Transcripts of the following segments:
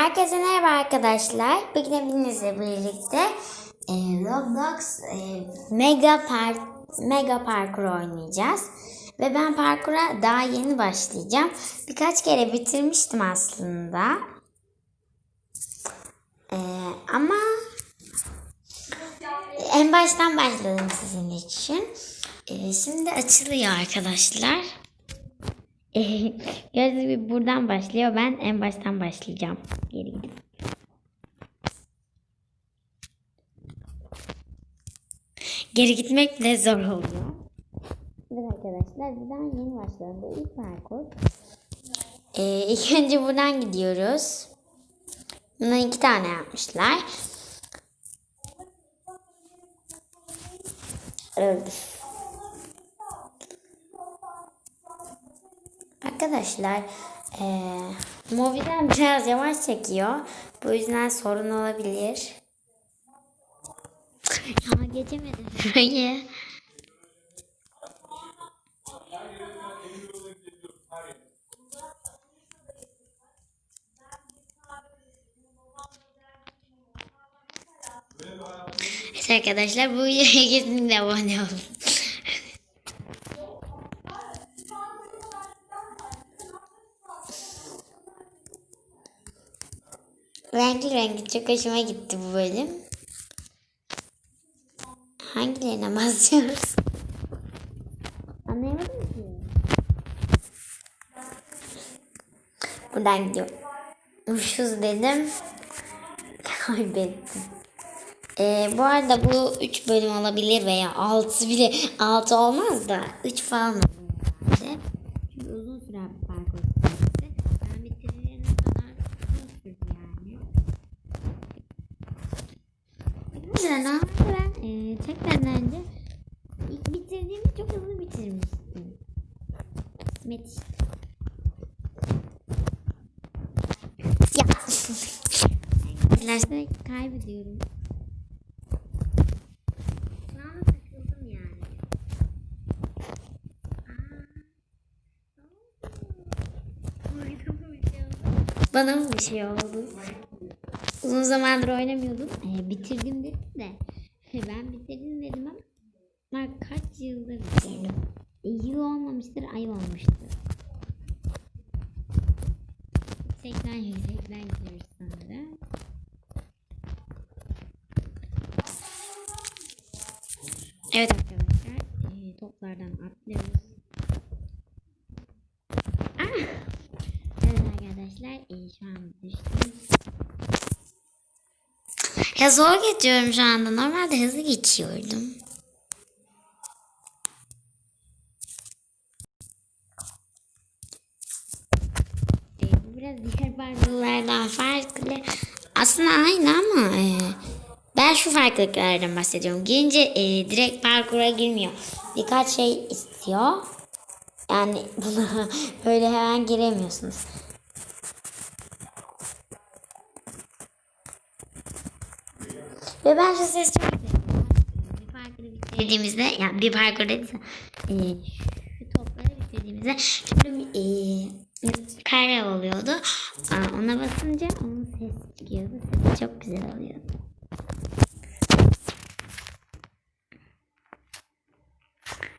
Herkese merhaba arkadaşlar. Bugün hepinizle birlikte e, Roblox e, Mega Park Mega Parkur oynayacağız. Ve ben parkura daha yeni başlayacağım. Birkaç kere bitirmiştim aslında. E, ama en baştan başladım sizin için. E, şimdi açılıyor arkadaşlar. Gördüğünüz gibi buradan başlıyor. Ben en baştan başlayacağım. Geri gidip. Geri gitmek de zor oluyor. Evet arkadaşlar buradan yeni başlıyorum. Bu ilk parkur. Ee, ilk önce buradan gidiyoruz. Bundan iki tane yapmışlar. Öldü. Arkadaşlar eee mobilden biraz yavaş çekiyor. Bu yüzden sorun olabilir. Ya geçemedim şurayı. Evet arkadaşlar bu videoya kesinlikle abone olun. Renkli renkli çok hoşuma gitti bu bölüm. Hangilerine basıyoruz? Anlayamadım ki. Buradan gidiyorum. Uçsuz dedim. Kaybettim. Ee, bu arada bu 3 bölüm olabilir veya 6 bile 6 olmaz da 3 falan olur herhalde. Çünkü uzun süren bir parkur süresi. Ben bitirene kadar uzun sürdü yani. Güzel ama ben e, çekmeden önce ilk bitirdiğimde çok hızlı bitirmiştim. Kısmet işte. Ya. Kaybediyorum. Bana mı bir şey oldu? Uzun zamandır oynamıyordum. Ee, bitirdim dedim de. Ben bitirdim dedim ama ben kaç yıldır bitirdim. E, yıl olmamıştır, ay olmuştur. Yüksekten yüksekten gidiyoruz sanırım. Evet arkadaşlar. e, toplardan atlıyoruz. Ah! Evet arkadaşlar. e, şu an düştüm. Ya zor geçiyorum şu anda. Normalde hızlı geçiyordum. Biraz diğer parkurlardan farklı. Aslında aynı ama e, ben şu farklılıklardan bahsediyorum. Girince e, direkt parkura girmiyor. Birkaç şey istiyor. Yani buna böyle hemen giremiyorsunuz. Ve ben şu sesi çok seviyorum. Bir parkuru bitirdiğimizde, yani bir parkur dediyse, e, şu topları bitirdiğimizde şöyle e, kare oluyordu. Aa, ona basınca onun sesi çıkıyordu. Sesi çok güzel oluyordu.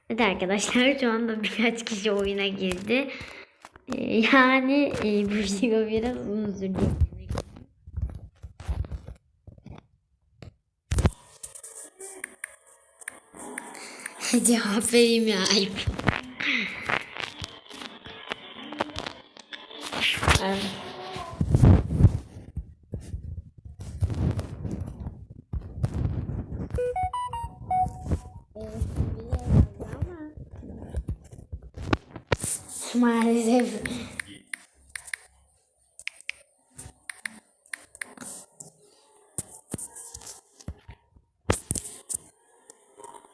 Evet arkadaşlar şu anda birkaç kişi oyuna girdi. E, yani e, bu video biraz uzun sürdü. Cevap vereyim ya ayıp. Evet.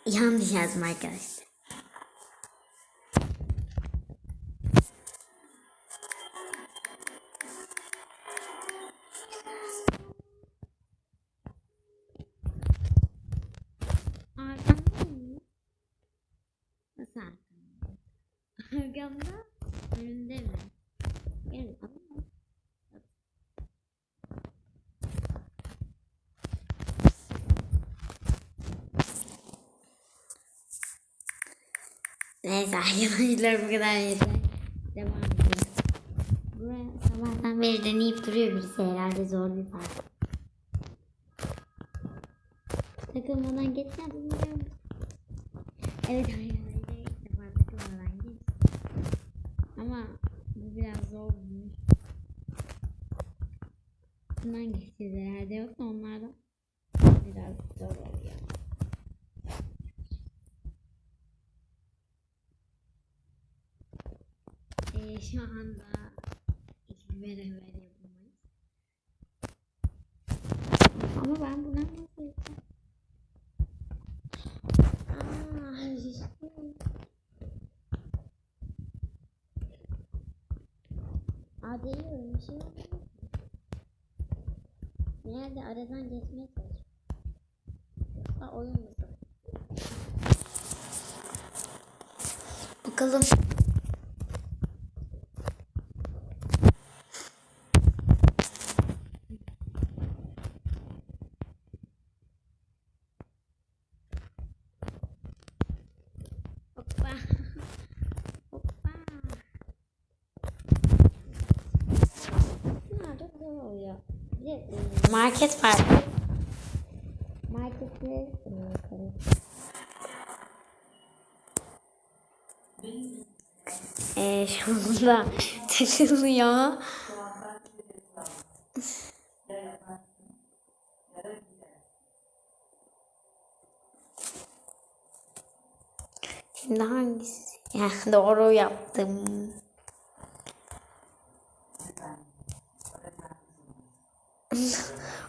Yummy has my ghost. Neyse arkadaşlar bu kadar yeter. Devam ediyoruz. Buraya sabahtan beri deneyip duruyor birisi herhalde zor bir park. Takılmadan biliyor musun? Evet arkadaşlar ilk defa takılmadan geç. Ama bu biraz zormuş. Bundan geçeceğiz herhalde yoksa onlardan biraz zor oluyor. Ee, şu anda hiçbir beraber yapamayız. Ama ben buna nasıl yapacağım? Aa değiyorum bir şey. Nerede aradan geçmeye çalışıyorum. Aa oyun musun? Bakalım. Hoppa. Hoppa. Ya çok zor oluyor. Bir de, e, Market var. Markette e, karışık. Ee, şu anda takılıyor. Şimdi hangisi? Ya, doğru yaptım.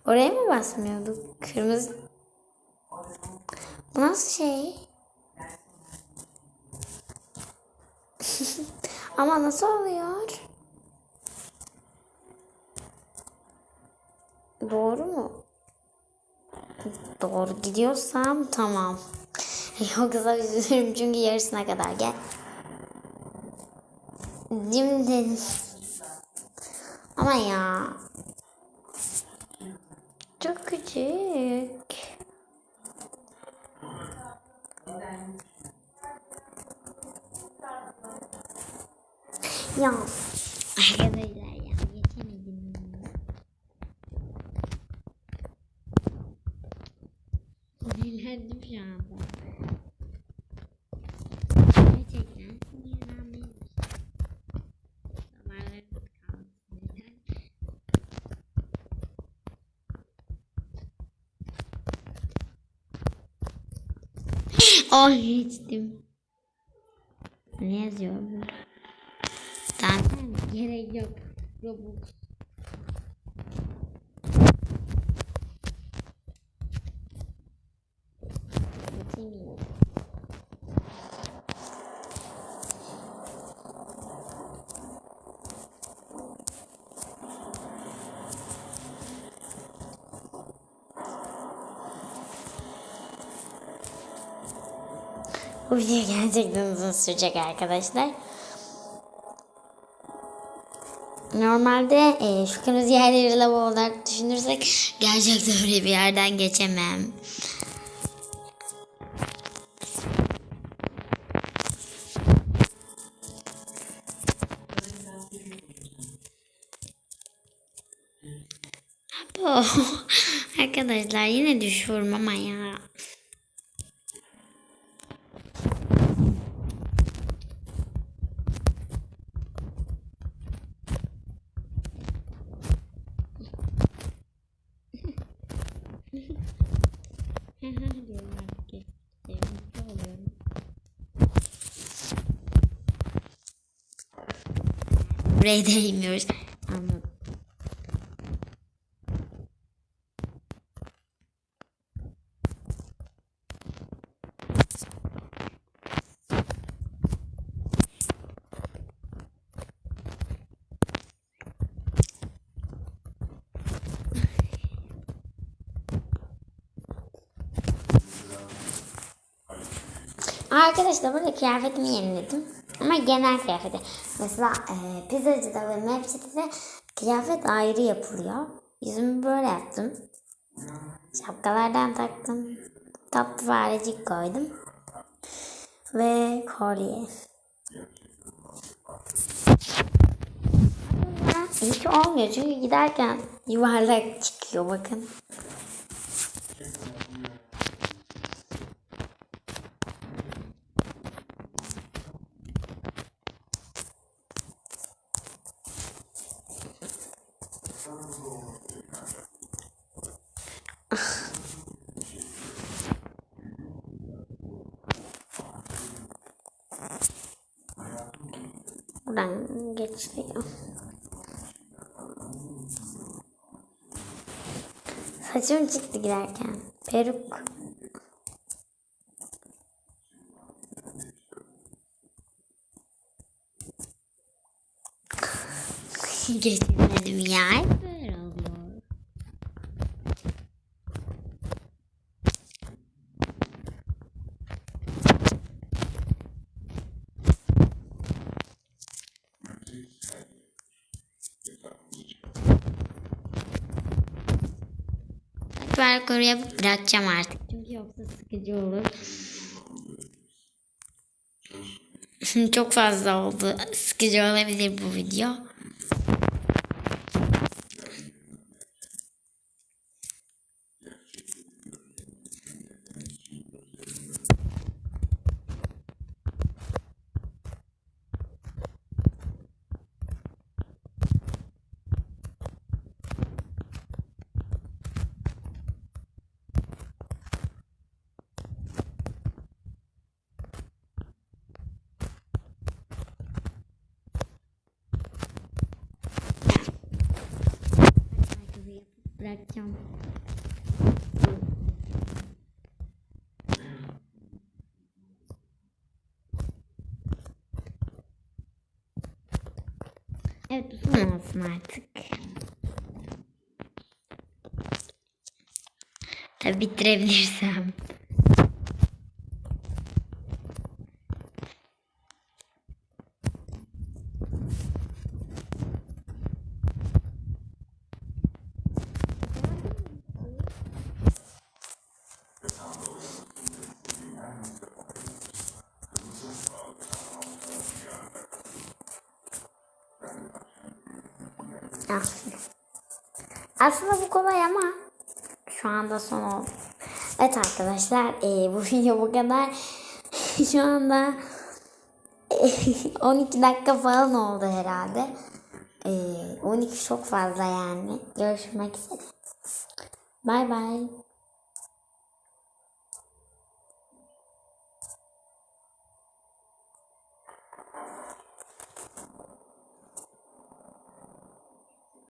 Oraya mı basmıyorduk? Kırmızı. Bu nasıl şey? Ama nasıl oluyor? Doğru mu? Doğru gidiyorsam tamam. Yoksa üzülürüm çünkü yarısına kadar gel. Şimdi ama ya küçük. Ya arkadaşlar ya geçemedim. Sinirlendim şu anda. Gerçekten sinirlendim. Damarlarım kaldı sinirden. Oh geçtim. Ne yazıyor burada? Zaten gerek yok. Robux. Bu video gerçekten uzun sürecek arkadaşlar. Normalde e, şu kırmızı yerleri lava olarak düşünürsek gerçekten öyle bir yerden geçemem. Arkadaşlar yine düşüyorum ama ya. Buraya değmiyoruz. Anladım. Arkadaşlar burada kıyafetimi yeniledim. Ama genel kıyafeti. Mesela e, pizzacıda ve mevcide de kıyafet ayrı yapılıyor. Yüzümü böyle yaptım. Şapkalardan taktım. Tatlı farecik koydum. ve kolye. Hiç olmuyor çünkü giderken yuvarlak çıkıyor bakın. Buradan geçti. Saçım çıktı giderken. Peruk. Geçmedim ya. Hep Böyle oluyor. Parkuru yapıp bırakacağım artık. Çünkü yoksa sıkıcı olur. Çok fazla oldu. Sıkıcı olabilir bu video. Parkuru yapıp bırakacağım. Evet bu son olsun artık. Tabi bitirebilirsem. Aslında bu kolay ama şu anda son oldu. Evet arkadaşlar eee, bu video bu kadar. şu anda eee, 12 dakika falan oldu herhalde. Eee, 12 çok fazla yani. Görüşmek üzere. Bay bay.